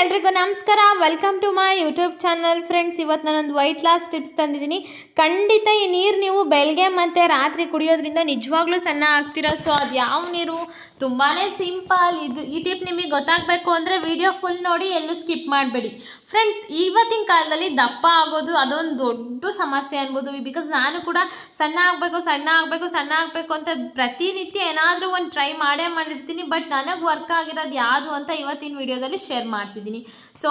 ಎಲ್ರಿಗೂ ನಮಸ್ಕಾರ. Welcome to my YouTube channel friends ಇವತ್ತು ನಾನೊಂದು ವೈಟ್ ಲಾಸ್ ಟಿಪ್ಸ್ ತಂದಿದ್ದೀನಿ. ಖಂಡಿತ ಈ ನೀರು ನೀವು ಬೆಳಗ್ಗೆ ಮತ್ತು ರಾತ್ರಿ ಕುಡಿಯೋದ್ರಿಂದ ನಿಜವಾಗ್ಲೂ ಸಣ್ಣ ಆಗ್ತೀರಾ? ಸೊ ಅದು ಯಾವ ನೀರು? ತುಂಬಾ ಸಿಂಪಲ್ ಇದು. ಈ ಟಿಪ್ ನಿಮಗೆ ಗೊತ್ತಾಗಬೇಕು ಅಂದರೆ ವಿಡಿಯೋ ಫುಲ್ ನೋಡಿ ಎಲ್ಲೂ ಸ್ಕಿಪ್ ಮಾಡಬೇಡಿ. ಫ್ರೆಂಡ್ಸ್ ಇವತ್ತಿನ ಕಾಲದಲ್ಲಿ ದಪ್ಪ ಆಗೋದು ಅದೊಂದು ದೊಡ್ಡ ಸಮಸ್ಯೆ ಅನ್ಬೋದು. ಬಿಕಾಸ್ ನಾನು ಕೂಡ ಸಣ್ಣ ಆಗಬೇಕು ಸಣ್ಣ ಆಗಬೇಕು ಸಣ್ಣ ಆಗಬೇಕು ಅಂತ ಪ್ರತಿನಿತ್ಯ ಏನಾದರೂ ಒಂದು ಟ್ರೈ ಮಾಡೇ ಮಾಡಿರ್ತೀನಿ. ಬಟ್ ನನಗೆ ವರ್ಕ್ ಆಗಿರೋದು ಯಾವುದು ಅಂತ ಇವತ್ತಿನ ವಿಡಿಯೋದಲ್ಲಿ ಶೇರ್ ಮಾಡ್ತಿದ್ದೀನಿ. ಸೊ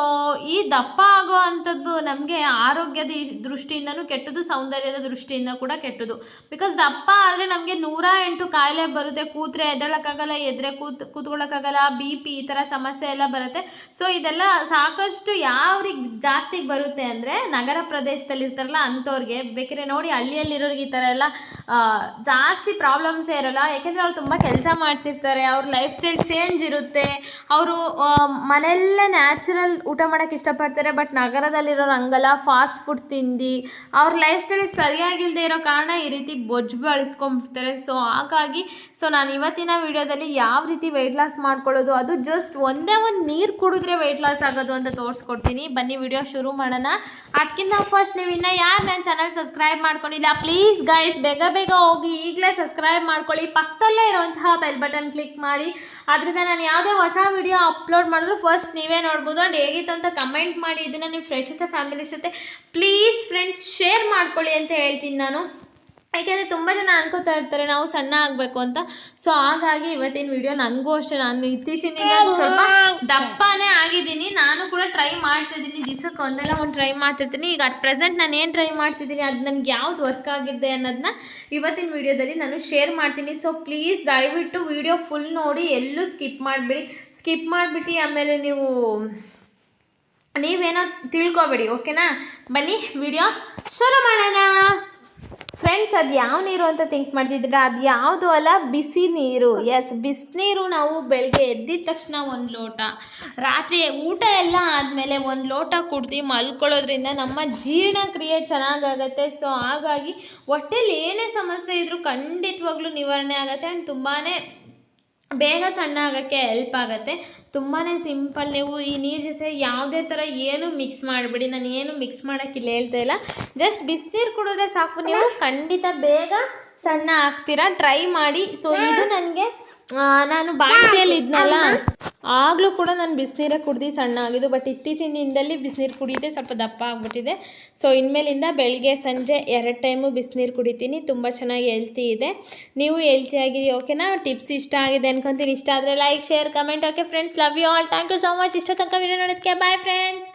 ಈ ದಪ್ಪ ಆಗೋ ಅಂಥದ್ದು ನಮಗೆ ಆರೋಗ್ಯದ ದೃಷ್ಟಿಯಿಂದನೂ ಕೆಟ್ಟದು ಸೌಂದರ್ಯದ ದೃಷ್ಟಿಯಿಂದ ಕೂಡ ಕೆಟ್ಟದು ಬಿಕಾಸ್ ದಪ್ಪ ಆದರೆ ನಮಗೆ ನೂರ ಎಂಟು ಕಾಯಿಲೆ ಬರುತ್ತೆ. ಕೂತ್ರೆ ಎದ್ದೇಳಕ್ಕಾಗಲ್ಲ ಎದ್ರೆ ಕೂತ್ ಕೂತ್ಕೊಳ್ಳೋಕ್ಕಾಗಲ್ಲ ಬಿ ಪಿ ಈ ಥರ ಸಮಸ್ಯೆ ಎಲ್ಲ ಬರುತ್ತೆ. ಸೊ ಇದೆಲ್ಲ ಸಾಕಷ್ಟು ಯಾವ್ರಿಗೆ ಜಾಸ್ತಿ ಬರುತ್ತೆ ಅಂದರೆ ನಗರ ಪ್ರದೇಶದಲ್ಲಿ ಇರ್ತಾರಲ್ಲ ಅಂಥವ್ರಿಗೆ. ಬೇಕಾದ್ರೆ ನೋಡಿ ಹಳ್ಳಿಯಲ್ಲಿರೋರಿಗೆ ಈ ಥರ ಎಲ್ಲ ಜಾಸ್ತಿ ಪ್ರಾಬ್ಲಮ್ಸೇ ಇರೋಲ್ಲ. ಯಾಕೆಂದರೆ ಅವ್ರು ತುಂಬ ಕೆಲಸ ಮಾಡ್ತಿರ್ತಾರೆ, ಅವ್ರ ಲೈಫ್ ಸ್ಟೈಲ್ ಚೇಂಜ್ ಇರುತ್ತೆ. ಅವರು ಮನೆಯಲ್ಲೇ ನ್ಯಾಚುರಲ್ ಊಟ ಮಾಡೋಕ್ಕೆ ಇಷ್ಟಪಡ್ತಾರೆ ಬಟ್ ನಗರದಲ್ಲಿರೋರು ಹಂಗಲ್ಲ. ಫಾಸ್ಟ್ ಫುಡ್ ತಿಂದು, ಅವ್ರ ಲೈಫ್ ಸ್ಟೈಲ್ ಸರಿಯಾಗಿಲ್ಲದೆ ಇರೋ ಕಾರಣ ಈ ರೀತಿ ಬೊಜ್ಜು ಬಳಸ್ಕೊಂಡ್ಬಿಡ್ತಾರೆ ಸೊ ಹಾಗಾಗಿ ಸೊ ನಾನು ಇವತ್ತಿನ ವಿಡಿಯೋದಲ್ಲಿ ಯಾವ ರೀತಿ ವೆಯ್ಟ್ ಲಾಸ್ ಮಾಡ್ಕೊಳ್ಳೋದು, ಅದು ಜಸ್ಟ್ ಒಂದೇ ಒಂದು ನೀರು ಕುಡಿದ್ರೆ ವೆಯ್ಟ್ ಲಾಸ್ ಆಗೋದು ಅಂತ ತೋರಿಸ್ಕೊಡ್ತೀನಿ. ಬನ್ನಿ ವಿಡಿಯೋ ಶುರು ಮಾಡೋಣ. ಅದಕ್ಕಿಂತ ಫಸ್ಟ್ ನೀವು ಇನ್ನೂ ಯಾರು ನನ್ನ ಚಾನಲ್ ಸಬ್ಸ್ಕ್ರೈಬ್ ಮಾಡ್ಕೊಂಡಿಲ್ಲ ಪ್ಲೀಸ್ ಗೈಸ್ ಬೇಗ ಬೇಗ ಹೋಗಿ ಈಗಲೇ ಸಬ್ಸ್ಕ್ರೈಬ್ ಮಾಡ್ಕೊಳ್ಳಿ. ಪಕ್ಕದಲ್ಲೇ ಇರುವಂತಹ ಬೆಲ್ ಬಟನ್ ಕ್ಲಿಕ್ ಮಾಡಿ. ಅದರಿಂದ ನಾನು ಯಾವುದೇ ಹೊಸ ವಿಡಿಯೋ ಅಪ್ಲೋಡ್ ಮಾಡಿದ್ರು ಫಸ್ಟ್ ನೀವೇ ನೋಡ್ಬೋದು. ಆ್ಯಂಡ್ ಹೇಗಿತ್ತು ಅಂತ ಕಮೆಂಟ್ ಮಾಡಿ. ಇದನ್ನು ನಿಮ್ಮ ಫ್ರೆಶ್ ಜೊತೆ ಫ್ಯಾಮಿಲಿ ಜೊತೆ ಪ್ಲೀಸ್ ಫ್ರೆಂಡ್ಸ್ ಶೇರ್ ಮಾಡ್ಕೊಳ್ಳಿ ಅಂತ ಹೇಳ್ತೀನಿ ನಾನು. ಯಾಕೆಂದರೆ ತುಂಬ ಜನ ಅನ್ಕೋತಾ ಇರ್ತಾರೆ ನಾವು ಸಣ್ಣ ಆಗಬೇಕು ಅಂತ. ಸೊ ಹಾಗಾಗಿ ಇವತ್ತಿನ ವಿಡಿಯೋ ನನಗೂ ಅಷ್ಟೇ. ನಾನು ಇತ್ತೀಚಿನ ಸ್ವಲ್ಪ ದಪ್ಪನೇ ಆಗಿದ್ದೀನಿ. ನಾನು ಕೂಡ ಟ್ರೈ ಮಾಡ್ತಿದ್ದೀನಿ. ದಿವಸಕ್ಕೆ ಒಂದೆಲ್ಲ ಒಂದು ಟ್ರೈ ಮಾಡ್ತಿರ್ತೀನಿ. ಈಗ ಅಟ್ ಪ್ರೆಸೆಂಟ್ ನಾನು ಏನು ಟ್ರೈ ಮಾಡ್ತಿದ್ದೀನಿ, ಅದು ನನಗೆ ಯಾವ್ದು ವರ್ಕ್ ಆಗಿದೆ ಅನ್ನೋದನ್ನ ಇವತ್ತಿನ ವಿಡಿಯೋದಲ್ಲಿ ನಾನು ಶೇರ್ ಮಾಡ್ತೀನಿ. ಸೊ ಪ್ಲೀಸ್ ದಯವಿಟ್ಟು ವಿಡಿಯೋ ಫುಲ್ ನೋಡಿ, ಎಲ್ಲೂ ಸ್ಕಿಪ್ ಮಾಡಿಬಿಡಿ. ಸ್ಕಿಪ್ ಮಾಡಿಬಿಟ್ಟು ಆಮೇಲೆ ನೀವು ನೀವೇನೋ ತಿಳ್ಕೊಬೇಡಿ ಓಕೆನಾ ಬನ್ನಿ ವಿಡಿಯೋ ಶುರು ಮಾಡೋಣ. ಅದು ಯಾವ ನೀರು ಅಂತ ಥಿಂಕ್ ಮಾಡ್ತಿದ್ರೆ ಅದು ಯಾವುದು ಅಲ್ಲ, ಬಿಸಿ ನೀರು. ಎಸ್ ಬಿಸಿನೀರು ನಾವು ಬೆಳಗ್ಗೆ ಎದ್ದಿದ ತಕ್ಷಣ ಒಂದು ಲೋಟ. ರಾತ್ರಿ ಊಟ ಎಲ್ಲ ಆದಮೇಲೆ ಒಂದು ಲೋಟ ಕುಡ್ದು ಮಲ್ಕೊಳ್ಳೋದ್ರಿಂದ ನಮ್ಮ ಜೀರ್ಣಕ್ರಿಯೆ ಚೆನ್ನಾಗಾಗತ್ತೆ. ಸೊ ಹಾಗಾಗಿ ಹೊಟ್ಟೆಲಿ ಏನೇ ಸಮಸ್ಯೆ ಇದ್ದರೂ ಖಂಡಿತವಾಗ್ಲೂ ನಿವಾರಣೆ ಆಗುತ್ತೆ. ಆ್ಯಂಡ್ ತುಂಬಾ ಬೇಗ ಸಣ್ಣ ಆಗೋಕ್ಕೆ ಹೆಲ್ಪ್ ಆಗುತ್ತೆ. ತುಂಬಾ ಸಿಂಪಲ್ ನೀವು ಈ ನೀರು ಜೊತೆ ಯಾವುದೇ ಥರ ಏನು ಮಿಕ್ಸ್ ಮಾಡಿಬಿಡಿ. ನಾನು ಏನು ಮಿಕ್ಸ್ ಮಾಡೋಕ್ಕಿಲ್ಲ ಹೇಳ್ತಾ ಇಲ್ಲ. ಜಸ್ಟ್ ಬಿಸಿನೀರು ಕುಡಿದ್ರೆ ಸಾಕು. ನೀವು ಖಂಡಿತ ಬೇಗ ಸಣ್ಣ ಆಗ್ತೀರಾ. ಟ್ರೈ ಮಾಡಿ. ಸೊ ಇದು ನನಗೆ ನಾನು ಬಾಣತಿಯಲ್ಲಿ ಇದ್ನಲ್ಲ ಆಗಲೂ ಕೂಡ ನಾನು ಬಿಸಿನೀರೇ ಕುಡ್ದು ಸಣ್ಣ ಆಗಿದ್ದು ಬಟ್ ಇತ್ತೀಚಿನ ದಿನದಲ್ಲಿ ಬಿಸಿನೀರು ಕುಡಿಯುತ್ತೆ, ಸ್ವಲ್ಪ ದಪ್ಪ ಆಗಿಬಿಟ್ಟಿದೆ. ಸೊ ಇನ್ಮೇಲಿಂದ ಬೆಳಗ್ಗೆ, ಸಂಜೆ ಎರಡು ಟೈಮು ಬಿಸಿನೀರು ಕುಡಿತೀನಿ. ತುಂಬ ಚೆನ್ನಾಗಿ ಹೆಲ್ತಿ ಇದೆ. ನೀವು ಹೆಲ್ತಿ ಆಗಿರಿ ಓಕೆನಾ ಟಿಪ್ಸ್ ಇಷ್ಟ ಆಗಿದೆ ಅನ್ಕೊಂತೀನಿ. ಇಷ್ಟ ಆದರೆ like share comment okay friends love you all thank you so much ಇಷ್ಟ ತನಕ ವಿಡಿಯೋ ನೋಡೋದಕ್ಕೆ ಬಾಯ್ ಫ್ರೆಂಡ್ಸ್